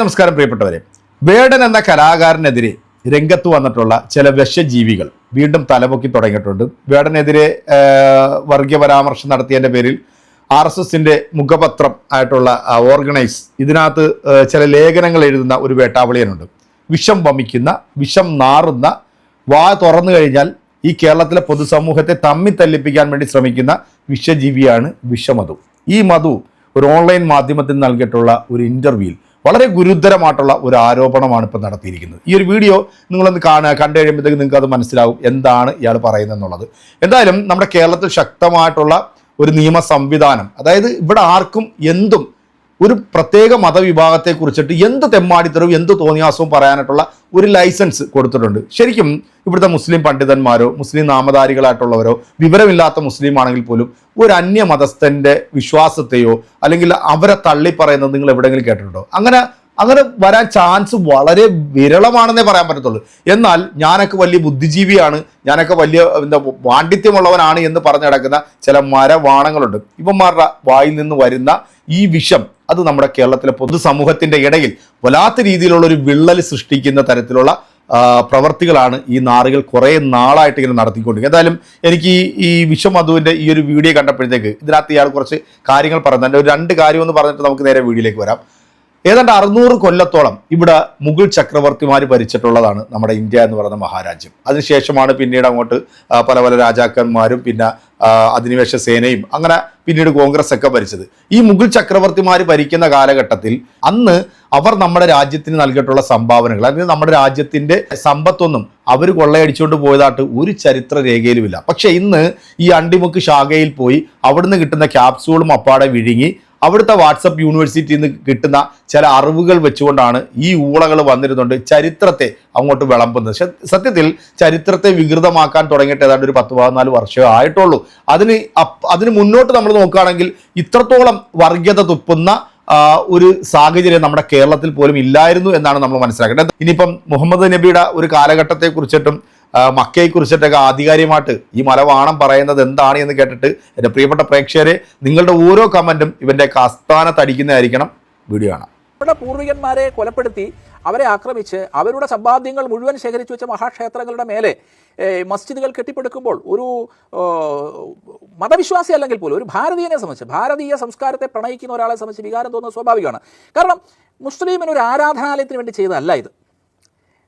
നമസ്കാരം പ്രിയപ്പെട്ടവരെ. വേടൻ എന്ന കലാകാരനെതിരെ രംഗത്ത് വന്നിട്ടുള്ള ചില വിഷജീവികൾ വീണ്ടും തലപൊക്കി തുടങ്ങിയിട്ടുണ്ട്. വേടനെതിരെ വർഗീയ പരാമർശം നടത്തിയതിന്റെ പേരിൽ ആർ എസ് എസിന്റെ മുഖപത്രം ആയിട്ടുള്ള ഓർഗനൈസ് ഇതിനകത്ത് ചില ലേഖനങ്ങൾ എഴുതുന്ന ഒരു വേട്ടാവളിയനുണ്ട്. വിഷം വമിക്കുന്ന വിഷം നാറുന്ന വാ തുറന്നു കഴിഞ്ഞാൽ ഈ കേരളത്തിലെ പൊതുസമൂഹത്തെ തമ്മി തല്ലിപ്പിക്കാൻ വേണ്ടി ശ്രമിക്കുന്ന വിഷജീവിയാണ് വിഷമധു. ഈ മധു ഒരു ഓൺലൈൻ മാധ്യമത്തിൽ നൽകിയിട്ടുള്ള ഒരു ഇന്റർവ്യൂവിൽ വളരെ ഗുരുതരമായിട്ടുള്ള ഒരു ആരോപണമാണ് ഇപ്പോൾ നടത്തിയിരിക്കുന്നത്. ഈ ഒരു വീഡിയോ നിങ്ങളൊന്ന് കാണുക കണ്ടു കഴിയുമ്പോഴത്തേക്ക് നിങ്ങൾക്ക് അത് മനസ്സിലാവും എന്താണ് ഇയാൾ പറയുന്നത് എന്നുള്ളത് എന്തായാലും നമ്മുടെ കേരളത്തിൽ ശക്തമായിട്ടുള്ള ഒരു നിയമ സംവിധാനം അതായത് ഇവിടെ ആർക്കും എന്തും ഒരു പ്രത്യേക മതവിഭാഗത്തെ കുറിച്ചിട്ട് എന്ത് തെമ്മാടിത്തരവും എന്ത് തോന്നിയാസവും പറയാനായിട്ടുള്ള ഒരു ലൈസൻസ് കൊടുത്തിട്ടുണ്ട്. ശരിക്കും ഇവിടുത്തെ മുസ്ലിം പണ്ഡിതന്മാരോ മുസ്ലിം നാമധാരികളായിട്ടുള്ളവരോ വിവരമില്ലാത്ത മുസ്ലിം ആണെങ്കിൽ പോലും ഒരു അന്യ മതസ്ഥന്റെ വിശ്വാസത്തെയോ അല്ലെങ്കിൽ അവരെ തള്ളി പറയുന്നത് നിങ്ങൾ എവിടെയെങ്കിലും കേട്ടിട്ടുണ്ടോ? അങ്ങനെ അങ്ങനെ വരാൻ ചാൻസ് വളരെ വിരളമാണെന്നേ പറയാൻ പറ്റത്തുള്ളൂ. എന്നാൽ ഞാനൊക്കെ വലിയ ബുദ്ധിജീവിയാണ് ഞാനൊക്കെ വലിയ എന്താ പാണ്ഡിത്യമുള്ളവനാണ് എന്ന് പറഞ്ഞു കിടക്കുന്ന ചില മരവാണങ്ങളുണ്ട്. ഇവന്മാരുടെ വായിൽ നിന്ന് വരുന്ന ഈ വിഷം അത് നമ്മുടെ കേരളത്തിലെ പൊതുസമൂഹത്തിന്റെ ഇടയിൽ വല്ലാത്ത രീതിയിലുള്ള ഒരു വിള്ളൽ സൃഷ്ടിക്കുന്ന തരത്തിലുള്ള പ്രവർത്തികളാണ് ഈ നാറുകൾ കുറേ നാളായിട്ട് ഇങ്ങനെ നടത്തിക്കൊണ്ടിരിക്കുക എന്തായാലും എനിക്ക് ഈ ഈ വിശ്വമധുവിന്റെ ഈ ഒരു വീഡിയോ കണ്ടപ്പോഴത്തേക്ക് ഇതിനകത്ത് ഇയാൾ കുറച്ച് കാര്യങ്ങൾ എന്റെ ഒരു രണ്ട് കാര്യം എന്ന് പറഞ്ഞിട്ട് നമുക്ക് നേരെ വീഡിയോയിലേക്ക് വരാം. ഏതാണ്ട് അറുന്നൂറ് കൊല്ലത്തോളം ഇവിടെ മുഗൾ ചക്രവർത്തിമാർ ഭരിച്ചിട്ടുള്ളതാണ് നമ്മുടെ ഇന്ത്യ എന്ന് പറയുന്ന മഹാരാജ്യം. അതിനുശേഷമാണ് പിന്നീട് അങ്ങോട്ട് പല പല രാജാക്കന്മാരും പിന്നെ അധിനിവേശ സേനയും അങ്ങനെ പിന്നീട് കോൺഗ്രസ് ഒക്കെ ഭരിച്ചത്. ഈ മുഗൾ ചക്രവർത്തിമാർ ഭരിക്കുന്ന കാലഘട്ടത്തിൽ അന്ന് അവർ നമ്മുടെ രാജ്യത്തിന് നൽകിയിട്ടുള്ള സംഭാവനകൾ അല്ലെങ്കിൽ നമ്മുടെ രാജ്യത്തിന്റെ സമ്പത്തൊന്നും അവർ കൊള്ളയടിച്ചുകൊണ്ട് പോയതായിട്ട് ഒരു ചരിത്ര രേഖയിലുമില്ല. പക്ഷേ ഇന്ന് ഈ അണ്ടിമുക്ക് ശാഖയിൽ പോയി അവിടുന്ന് കിട്ടുന്ന ക്യാപ്സൂളും അപ്പാടെ വിഴുങ്ങി അവിടുത്തെ വാട്സപ്പ് യൂണിവേഴ്സിറ്റിയിൽ നിന്ന് കിട്ടുന്ന ചില അറിവുകൾ വെച്ചുകൊണ്ടാണ് ഈ ഊളകൾ വന്നിരുന്നുണ്ട് ചരിത്രത്തെ അങ്ങോട്ട് വിളമ്പുന്നത്. സത്യത്തിൽ ചരിത്രത്തെ വികൃതമാക്കാൻ തുടങ്ങിയിട്ട് ഏതാണ്ട് ഒരു പത്ത് പതിനാല് വർഷമേ ആയിട്ടുള്ളൂ. അതിന് അതിന് മുന്നോട്ട് നമ്മൾ നോക്കുകയാണെങ്കിൽ ഇത്രത്തോളം വർഗീയത തുപ്പുന്ന ഒരു സാഹചര്യം നമ്മുടെ കേരളത്തിൽ പോലും ഇല്ലായിരുന്നു എന്നാണ് നമ്മൾ മനസ്സിലാക്കേണ്ടത്. ഇനിയിപ്പം മുഹമ്മദ് നബിയുടെ ഒരു കാലഘട്ടത്തെ കുറിച്ചിട്ടും മക്കയെ കുറിച്ചിട്ടൊക്കെ ആധികാരികമായിട്ട് ഈ മലവാണം പറയുന്നത് എന്താണ് എന്ന് കേട്ടിട്ട് എന്റെ പ്രിയപ്പെട്ട പ്രേക്ഷകരെ നിങ്ങളുടെ ഓരോ കമന്റും ഇവന്റെ ആസ്ഥാനത്തടിക്കുന്നതായിരിക്കണം വീഡിയോ ആണ് നമ്മുടെ പൂർവികന്മാരെ കൊലപ്പെടുത്തി അവരെ ആക്രമിച്ച് അവരുടെ സമ്പാദ്യങ്ങൾ മുഴുവൻ ശേഖരിച്ചു വെച്ച മഹാക്ഷേത്രങ്ങളുടെ മേലെ മസ്ജിദുകൾ കെട്ടിപ്പടുക്കുമ്പോൾ ഒരു മതവിശ്വാസി അല്ലെങ്കിൽ പോലും ഒരു ഭാരതീയനെ സംബന്ധിച്ച് ഭാരതീയ സംസ്കാരത്തെ പ്രണയിക്കുന്ന ഒരാളെ സംബന്ധിച്ച് വികാരം തോന്നുന്നത് സ്വാഭാവികമാണ്. കാരണം മുസ്ലിമിന് ഒരു ആരാധനാലയത്തിന് വേണ്ടി ചെയ്തതല്ല ഇത്.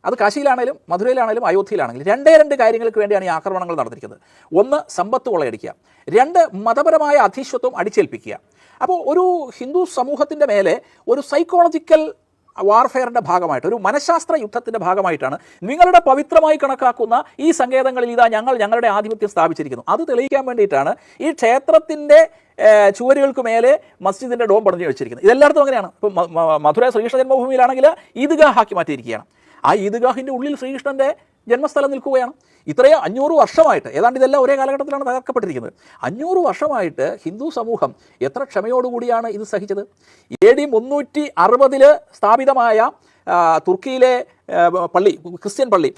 അത് കാശിയിലാണേലും മധുരയിലാണേലും അയോധ്യയിലാണെങ്കിലും രണ്ടേ രണ്ട് കാര്യങ്ങൾക്ക് വേണ്ടിയാണ് ഈ ആക്രമണങ്ങൾ നടന്നിരിക്കുന്നത്. ഒന്ന് സമ്പത്ത് കൊള്ളയടിക്കുക. രണ്ട് മതപരമായ അധീശത്വം അടിച്ചേൽപ്പിക്കുക. അപ്പോൾ ഒരു ഹിന്ദു സമൂഹത്തിന്റെ മേലെ ഒരു സൈക്കോളജിക്കൽ വാർഫെയറിന്റെ ഭാഗമായിട്ട് ഒരു മനഃശാസ്ത്ര യുദ്ധത്തിന്റെ ഭാഗമായിട്ടാണ് നിങ്ങളുടെ പവിത്രമായി കണക്കാക്കുന്ന ഈ സങ്കേതങ്ങളിൽ ഇതാ ഞങ്ങൾ ഞങ്ങളുടെ ആധിപത്യം സ്ഥാപിച്ചിരിക്കുന്നു. അത് തെളിയിക്കാൻ വേണ്ടിയിട്ടാണ് ഈ ക്ഷേത്രത്തിന്റെ ചുവരുകൾക്ക് മേലെ മസ്ജിദിന്റെ ഡോം പടഞ്ഞു വെച്ചിരിക്കുന്നത്. ഇതെല്ലായിടത്തും അങ്ങനെയാണ്. ഇപ്പം മധുര ശ്രീകൃഷ്ണ ജന്മഭൂമിയിലാണെങ്കിൽ ഈദ്ഗാഹാക്കി മാറ്റിയിരിക്കുകയാണ്. ആ ഈദ്ഗാഹിന്റെ ഉള്ളിൽ ശ്രീകൃഷ്ണന്റെ ജന്മസ്ഥലം നിൽക്കുകയാണ്. ഇത്രയും അഞ്ഞൂറ് വർഷമായിട്ട് ഏതാണ്ട് ഇതെല്ലാം ഒരേ കാലഘട്ടത്തിലാണ് തകർക്കപ്പെട്ടിരിക്കുന്നത്. അഞ്ഞൂറ് വർഷമായിട്ട് ഹിന്ദു സമൂഹം എത്ര ക്ഷമയോടുകൂടിയാണ് ഇത് സഹിച്ചത്? എ ഡി മുന്നൂറ്റി അറുപതിൽ സ്ഥാപിതമായ തുർക്കിയിലെ പള്ളി ക്രിസ്ത്യൻ പള്ളി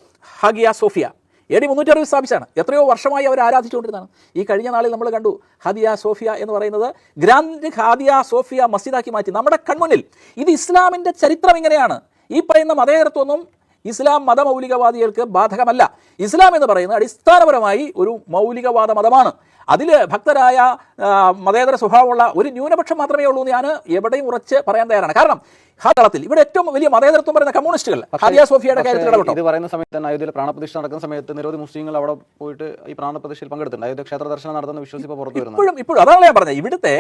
ഹഗിയ സോഫിയ. എ ഡി മുന്നൂറ്റി അറുപത് സ്ഥാപിച്ചാണ് എത്രയോ വർഷമായി അവർ ആരാധിച്ചുകൊണ്ടിരുന്നതാണ്. ഈ കഴിഞ്ഞ നാളിൽ നമ്മൾ കണ്ടു ഹദിയ സോഫിയ എന്ന് പറയുന്നത് ഗ്രാൻഡ് ഹാദിയ സോഫിയ മസ്ജിദാക്കി മാറ്റി. നമ്മുടെ കൺമുന്നിൽ ഇത് ഇസ്ലാമിന്റെ ചരിത്രം ഇങ്ങനെയാണ്. ഈ പറയുന്ന മതേതരത്വമൊന്നും ഇസ്ലാം മതമൗലികവാദികൾക്ക് ബാധകമല്ല. ഇസ്ലാം എന്ന് പറയുന്നത് അടിസ്ഥാനപരമായി ഒരു മൗലികവാദ മതമാണ്. അതിൽ ഭക്തരായ മതേതര സ്വഭാവമുള്ള ഒരു ന്യൂനപക്ഷം മാത്രമേ ഉള്ളൂ എന്ന് ഞാൻ എവിടെയും ഉറച്ച് പറയാൻ തയ്യാറാണ്. കാരണം ഹാതളത്തിൽ ഇവിടെ ഏറ്റവും വലിയ മതേതരത്വം പറയുന്ന കമ്മ്യൂണിസ്റ്റുകൾ ഹാദിയ സോഫിയയുടെ കാര്യത്തിൽ ഇത് പറയുന്ന സമയത്ത് തന്നെ അയോധ്യയിൽ പ്രാണപ്രതിഷ്ഠ നടക്കുന്ന സമയത്ത് നിരവധി മുസ്ലിങ്ങൾ അവിടെ പോയിട്ട് ഈ പ്രാണപ്രതിഷ്ഠയിൽ പങ്കെടുത്തിട്ടുണ്ട്. അയോധ്യ ക്ഷേത്ര ദർശനം നടത്തുന്ന വിശ്വസിപ്പ് പുറത്തു വരുന്നത് ഇപ്പോഴും ഇപ്പോഴും അതാണ് ഞാൻ പറഞ്ഞത്. ഇവിടുത്തെ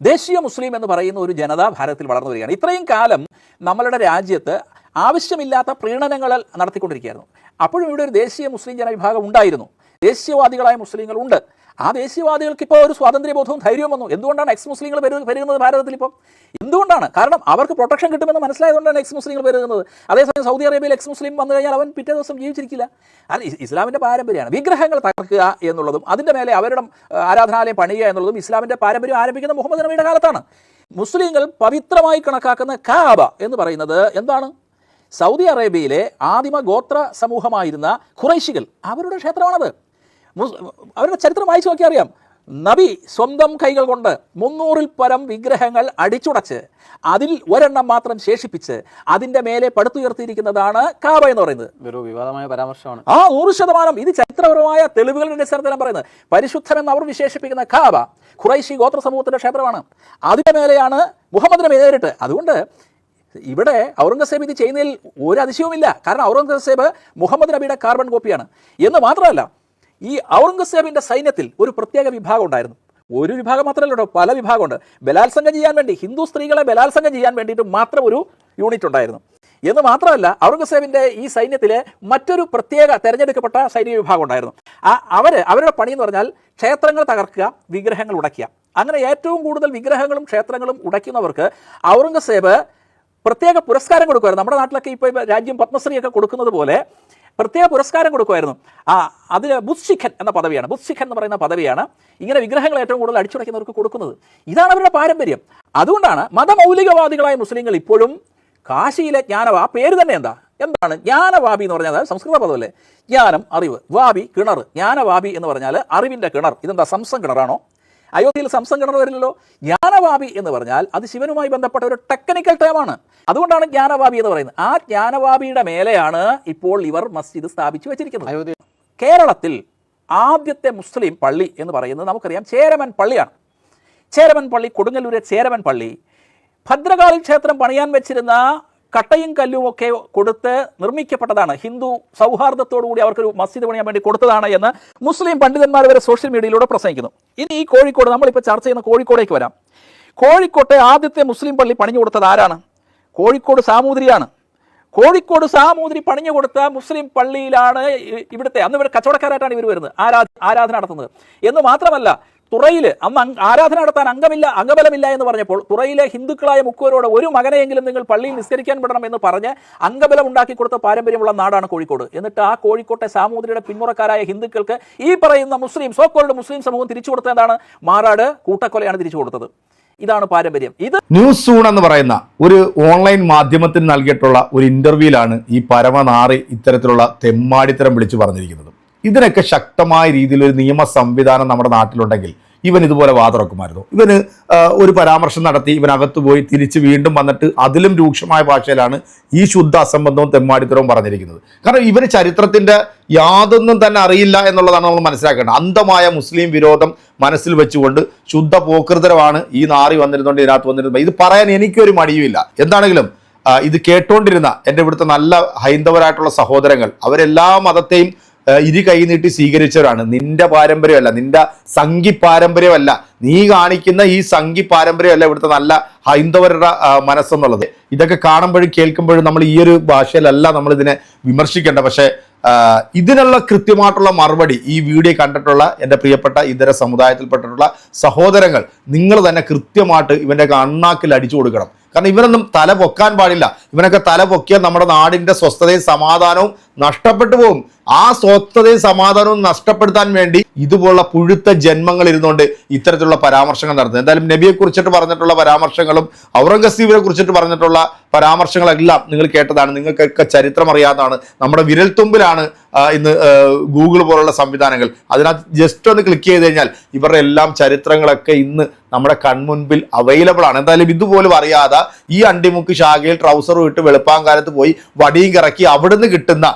ദേശീയ മുസ്ലിം എന്ന് പറയുന്ന ഒരു ജനത ഭാരതത്തിൽ വളർന്നു വരികയാണ്. ഇത്രയും കാലം നമ്മളുടെ രാജ്യത്ത് ആവശ്യമില്ലാത്ത പ്രീണനങ്ങൾ നടത്തിക്കൊണ്ടിരിക്കുകയായിരുന്നു. അപ്പോഴും ഇവിടെ ഒരു ദേശീയ മുസ്ലിം ജനവിഭാഗം ഉണ്ടായിരുന്നു. ദേശീയവാദികളായ മുസ്ലിങ്ങൾ ഉണ്ട് ആ ദേശീയവാദികൾക്ക് ഇപ്പോൾ ഒരു സ്വാതന്ത്ര്യബോധവും ധൈര്യവും വന്നു. എന്തുകൊണ്ടാണ് എക്സ് മുസ്ലിങ്ങൾ പെരു- പെരുകുന്നത് ഭാരതത്തിൽ ഇപ്പോൾ എന്തുകൊണ്ടാണ്? കാരണം അവർക്ക് പ്രൊട്ടക്ഷൻ കിട്ടുമെന്ന് മനസ്സിലായതുകൊണ്ടാണ് എക്സ് മുസ്ലിങ്ങൾ പെരുകുന്നത്. അതേസമയം സൗദി അറേബ്യയിൽ എക്സ് മുസ്ലിം വന്നു കഴിഞ്ഞാൽ അവൻ പിറ്റേ ദിവസം ജീവിച്ചിരിക്കില്ല. അത് ഇസ്ലാമിന്റെ പാരമ്പര്യമാണ്. വിഗ്രഹങ്ങൾ തകർക്കുക എന്നുള്ളതും അതിന്റെ മേലെ അവരുടെ ആരാധനാലയം പണിയുക എന്നുള്ളതും ഇസ്ലാമിന്റെ പാരമ്പര്യം ആരംഭിക്കുന്ന മുഹമ്മദ് നബിയുടെ കാലത്താണ്. മുസ്ലിങ്ങൾ പവിത്രമായി കണക്കാക്കുന്ന കാബ എന്ന് പറയുന്നത് എന്താണ്? സൗദി അറേബ്യയിലെ ആദിമ ഗോത്ര സമൂഹമായിരുന്ന ഖുറൈശികൾ അവരുടെ ക്ഷേത്രമാണത്. മുസ്- അവരുടെ ചരിത്രം വായിച്ചു നോക്കി അറിയാം. നബി സ്വന്തം കൈകൾ കൊണ്ട് മുന്നൂറിൽ പരം വിഗ്രഹങ്ങൾ അടിച്ചുടച്ച് അതിൽ ഒരെണ്ണം മാത്രം ശേഷിപ്പിച്ച് അതിന്റെ മേലെ പടുത്തുയർത്തിയിരിക്കുന്നതാണ് കാബ എന്ന് പറയുന്നത്. ഒരു വിവാദമായ പരാമർശമാണ്. ആ നൂറ് ശതമാനം ഇത് ചരിത്രപരമായ തെളിവുകളുടെ അടിസ്ഥാനത്തിലാണ് പറയുന്നത്. പരിശുദ്ധമെന്ന് അവർ വിശേഷിപ്പിക്കുന്ന കാബ ഖുറൈശി ഗോത്ര സമൂഹത്തിന്റെ ക്ഷേത്രമാണ്. അതിന്റെ മേലെയാണ് മുഹമ്മദിനെ നേരിട്ട്. അതുകൊണ്ട് ഇവിടെ ഔറംഗസേബ് ഇത് ചെയ്യുന്നതിൽ ഒരു അതിശയവുമില്ല. കാരണം ഔറംഗസേബ് മുഹമ്മദ് നബിയുടെ കാർബൺ കോപ്പിയാണ്. എന്ന് മാത്രമല്ല ഈ ഔറംഗസേബിന്റെ സൈന്യത്തിൽ ഒരു പ്രത്യേക വിഭാഗം ഉണ്ടായിരുന്നു. ഒരു വിഭാഗം മാത്രമല്ല കേട്ടോ പല വിഭാഗമുണ്ട്. ബലാത്സംഗം ചെയ്യാൻ വേണ്ടി ഹിന്ദു സ്ത്രീകളെ ബലാത്സംഗം ചെയ്യാൻ വേണ്ടിയിട്ട് മാത്രം ഒരു യൂണിറ്റ് ഉണ്ടായിരുന്നു. എന്ന് മാത്രമല്ല ഔറംഗസേബിന്റെ ഈ സൈന്യത്തിലെ മറ്റൊരു പ്രത്യേക തെരഞ്ഞെടുക്കപ്പെട്ട സൈനിക വിഭാഗം ഉണ്ടായിരുന്നു. ആ അവർ അവരുടെ പണി എന്ന് പറഞ്ഞാൽ ക്ഷേത്രങ്ങൾ തകർക്കുക വിഗ്രഹങ്ങൾ ഉടയ്ക്കുക. അങ്ങനെ ഏറ്റവും കൂടുതൽ വിഗ്രഹങ്ങളും ക്ഷേത്രങ്ങളും ഉടയ്ക്കുന്നവർക്ക് ഔറംഗസേബ് പ്രത്യേക പുരസ്കാരം കൊടുക്കുമായിരുന്നു. നമ്മുടെ നാട്ടിലൊക്കെ ഇപ്പോൾ രാജ്യം പത്മശ്രീയൊക്കെ കൊടുക്കുന്നത് പോലെ പ്രത്യേക പുരസ്കാരം കൊടുക്കുമായിരുന്നു. ആ അതിൽ ബുദ്ധിഖൻ എന്ന പദവിയാണ്. ബുദ്ധിഖൻ എന്ന് പറയുന്ന പദവിയാണ് ഇങ്ങനെ വിഗ്രഹങ്ങൾ ഏറ്റവും കൂടുതൽ അടിച്ചുടയ്ക്കുന്നവർക്ക് കൊടുക്കുന്നത്. ഇതാണ് അവരുടെ പാരമ്പര്യം. അതുകൊണ്ടാണ് മതമൗലികവാദികളായ മുസ്ലിങ്ങൾ ഇപ്പോഴും കാശിയിലെ ജ്ഞാനവ. ആ പേര് തന്നെ എന്താ? എന്താണ്? ജ്ഞാനവാബി എന്ന് പറഞ്ഞാൽ സംസ്കൃത പദമല്ലേ? ജ്ഞാനം അറിവ്. വാബി കിണർ. ജ്ഞാനവാബി എന്ന് പറഞ്ഞാൽ അറിവിന്റെ കിണർ. ഇതെന്താ? സംസം കിണറാണോ? അയോധ്യയിൽ സംസം കിണർ വരില്ലല്ലോ? ജ്ഞാനവാബി എന്ന് പറഞ്ഞാൽ അത് ശിവനുമായി ബന്ധപ്പെട്ട ഒരു ടെക്നിക്കൽ ടേമാണ് അതുകൊണ്ടാണ് ജ്ഞാനവാബി എന്ന് പറയുന്നത്. ആ ജ്ഞാനവാബിയുടെ മേലെയാണ് ഇപ്പോൾ ഇവർ മസ്ജിദ് സ്ഥാപിച്ചു വെച്ചിരിക്കുന്നത്. അയോധ്യ കേരളത്തിൽ ആദ്യത്തെ മുസ്ലിം പള്ളി എന്ന് പറയുന്നത് നമുക്കറിയാം ചേരമൻ പള്ളിയാണ്. ചേരമൻ പള്ളി കൊടുങ്ങല്ലൂരെ ചേരമൻ പള്ളി. ഭദ്രകാളി ക്ഷേത്രം പണിയാൻ വെച്ചിരുന്ന കട്ടയും കല്ലും ഒക്കെ കൊടുത്ത് നിർമ്മിക്കപ്പെട്ടതാണ്. ഹിന്ദു സൗഹാർദ്ദത്തോടു കൂടി അവർക്കൊരു മസ്ജിദ് പണിയാൻ വേണ്ടി കൊടുത്തതാണ് എന്ന് മുസ്ലിം പണ്ഡിതന്മാർ വരെ സോഷ്യൽ മീഡിയയിലൂടെ പ്രസംഗിക്കുന്നു. ഇനി ഈ കോഴിക്കോട് നമ്മളിപ്പോൾ ചർച്ച ചെയ്യുന്ന കോഴിക്കോടേക്ക് വരാം. കോഴിക്കോട്ടെ ആദ്യത്തെ മുസ്ലിം പള്ളി പണിഞ്ഞു കൊടുത്തത് ആരാണ്? കോഴിക്കോട് സാമൂതിരിയാണ്. കോഴിക്കോട് സാമൂതിരി പണിഞ്ഞു കൊടുത്ത മുസ്ലിം പള്ളിയിലാണ് ഇവിടുത്തെ അന്ന് ഇവിടെ കച്ചവടക്കാരായിട്ടാണ് ഇവർ വരുന്നത്. ആരാ ആരാധന നടത്തുന്നത്. എന്ന് മാത്രമല്ല തുറയിൽ അന്ന് ആരാധന നടത്താൻ അംഗമില്ല അംഗബലമില്ല എന്ന് പറഞ്ഞപ്പോൾ തുറയിലെ ഹിന്ദുക്കളായ മുക്കുവരോട് ഒരു മകനെയെങ്കിലും നിങ്ങൾ പള്ളിയിൽ നിസ്കരിക്കാൻ വിടണം എന്ന് പറഞ്ഞ് അംഗബലം ഉണ്ടാക്കി കൊടുത്ത പാരമ്പര്യമുള്ള നാടാണ് കോഴിക്കോട്. എന്നിട്ട് ആ കോഴിക്കോട്ടെ സാമൂതിരിയുടെ പിന്മുറക്കാരായ ഹിന്ദുക്കൾക്ക് ഈ പറയുന്ന മുസ്ലിം സോക്കോളുടെ മുസ്ലിം സമൂഹം തിരിച്ചു കൊടുത്തതാണ് മാറാട് കൂട്ടക്കൊലയാണ് തിരിച്ചു കൊടുത്തത്. ഇതാണ് പാരമ്പര്യം. ഇത് ന്യൂസ് സൂൺ എന്ന് പറയുന്ന ഒരു ഓൺലൈൻ മാധ്യമത്തിന് നൽകിയിട്ടുള്ള ഒരു ഇന്റർവ്യൂവിലാണ് ഈ പരമനാറി ഇത്തരത്തിലുള്ള തെമ്മാടിത്തരം വിളിച്ചു പറഞ്ഞിരിക്കുന്നത്. ഇതിനൊക്കെ ശക്തമായ രീതിയിൽ ഒരു നിയമ സംവിധാനം നമ്മുടെ നാട്ടിലുണ്ടെങ്കിൽ ഇവൻ ഇതുപോലെ വാതുറക്കുമായിരുന്നു. ഇവന് ഒരു പരാമർശം നടത്തി ഇവനകത്ത് പോയി തിരിച്ച് വീണ്ടും വന്നിട്ട് അതിലും രൂക്ഷമായ ഭാഷയിലാണ് ഈ ശുദ്ധ അസംബന്ധവും തെമ്മാടിത്തരവും പറഞ്ഞിരിക്കുന്നത്. കാരണം ഇവന് ചരിത്രത്തിന്റെ യാതൊന്നും തന്നെ അറിയില്ല എന്നുള്ളതാണ് നമ്മൾ മനസ്സിലാക്കേണ്ടത്. അന്ധമായ മുസ്ലിം വിരോധം മനസ്സിൽ വെച്ചുകൊണ്ട് ശുദ്ധ പോക്കൃതരമാണ് ഈ നാറി വന്നിരുന്നുകൊണ്ട് ഇതിനകത്ത് വന്നിരുന്നത്. ഇത് പറയാൻ എനിക്കൊരു മടിയുമില്ല. എന്താണെങ്കിലും ഇത് കേട്ടോണ്ടിരുന്ന എന്റെ ഇവിടുത്തെ നല്ല ഹൈന്ദവരായിട്ടുള്ള സഹോദരങ്ങൾ അവരെല്ലാ മതത്തെയും ഇരു കൈ നീട്ടി സ്വീകരിച്ചവരാണ്. നിന്റെ പാരമ്പര്യമല്ല നിന്റെ സംഘി പാരമ്പര്യമല്ല. നീ കാണിക്കുന്ന ഈ സംഘി പാരമ്പര്യമല്ല ഇവിടുത്തെ നല്ല ഹൈന്ദവരുടെ മനസ്സെന്നുള്ളത്. ഇതൊക്കെ കാണുമ്പോഴും കേൾക്കുമ്പോഴും നമ്മൾ ഈ ഒരു ഭാഷയിലല്ല നമ്മൾ ഇതിനെ വിമർശിക്കേണ്ട പക്ഷേ ഇതിനുള്ള കൃത്യമായിട്ടുള്ള മറുപടി ഈ വീഡിയോ കണ്ടിട്ടുള്ള എന്റെ പ്രിയപ്പെട്ട ഇതര സമുദായത്തിൽപ്പെട്ടിട്ടുള്ള സഹോദരങ്ങൾ നിങ്ങൾ തന്നെ കൃത്യമായിട്ട് ഇവന്റെ അണ്ണാക്കിൽ അടിച്ചു കൊടുക്കണം. കാരണം ഇവനൊന്നും തല പൊക്കാൻ പാടില്ല. ഇവനൊക്കെ തല പൊക്കിയാൽ നമ്മുടെ നാടിന്റെ സ്വസ്ഥതയും സമാധാനവും നഷ്ടപ്പെട്ടു പോകും. ആ സ്വസ്ഥതയും സമാധാനവും നഷ്ടപ്പെടുത്താൻ വേണ്ടി ഇതുപോലുള്ള പുഴുത്ത ജന്മങ്ങൾ ഇരുന്നുകൊണ്ട് ഇത്തരത്തിലുള്ള പരാമർശങ്ങൾ നടത്തുന്നത്. എന്തായാലും നബിയെ കുറിച്ചിട്ട് പറഞ്ഞിട്ടുള്ള പരാമർശങ്ങളും ഔറംഗസീബിനെ കുറിച്ചിട്ട് പറഞ്ഞിട്ടുള്ള പരാമർശങ്ങളെല്ലാം നിങ്ങൾ കേട്ടതാണ്. നിങ്ങൾക്കൊക്കെ ചരിത്രം അറിയാതാണ് നമ്മുടെ വിരൽത്തുമ്പിലാണ് ഇന്ന് ഗൂഗിൾ പോലുള്ള സംവിധാനങ്ങൾ. അതിനകത്ത് ജസ്റ്റ് ഒന്ന് ക്ലിക്ക് ചെയ്ത് കഴിഞ്ഞാൽ ഇവരുടെ എല്ലാം ചരിത്രങ്ങളൊക്കെ ഇന്ന് നമ്മുടെ കൺമുൻപിൽ അവൈലബിൾ ആണ്. എന്തായാലും ഇതുപോലും അറിയാതെ ഈ അണ്ടിമുക്ക് ശാഖയിൽ ട്രൗസറും ഇട്ട് വെളുപ്പാങ്കാലത്ത് പോയി വടിയും കറക്കി അവിടുന്ന് കിട്ടുന്ന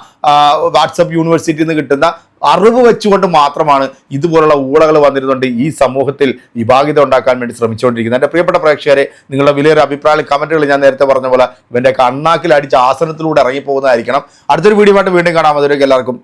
വാട്സപ്പ് യൂണിവേഴ്സിറ്റിയിൽ നിന്ന് കിട്ടുന്ന അറിവ് വെച്ചുകൊണ്ട് മാത്രമാണ് ഇതുപോലുള്ള ഊളകൾ വന്നിരുന്നുകൊണ്ട് ഈ സമൂഹത്തിൽ വിഭാഗിത ഉണ്ടാക്കാൻ വേണ്ടി ശ്രമിച്ചുകൊണ്ടിരിക്കുന്നത്. എന്റെ പ്രിയപ്പെട്ട പ്രേക്ഷകരെ നിങ്ങളുടെ വിലയേറെ അഭിപ്രായ കമന്റുകൾ ഞാൻ നേരത്തെ പറഞ്ഞ പോലെ ഇവന്റെ കണ്ണാക്കിൽ അടിച്ച് ആസനത്തിലൂടെ ഇറങ്ങിപ്പോകുന്നതായിരിക്കണം. അടുത്തൊരു വീഡിയോ ആയിട്ട് വീണ്ടും കാണാം. എല്ലാവർക്കും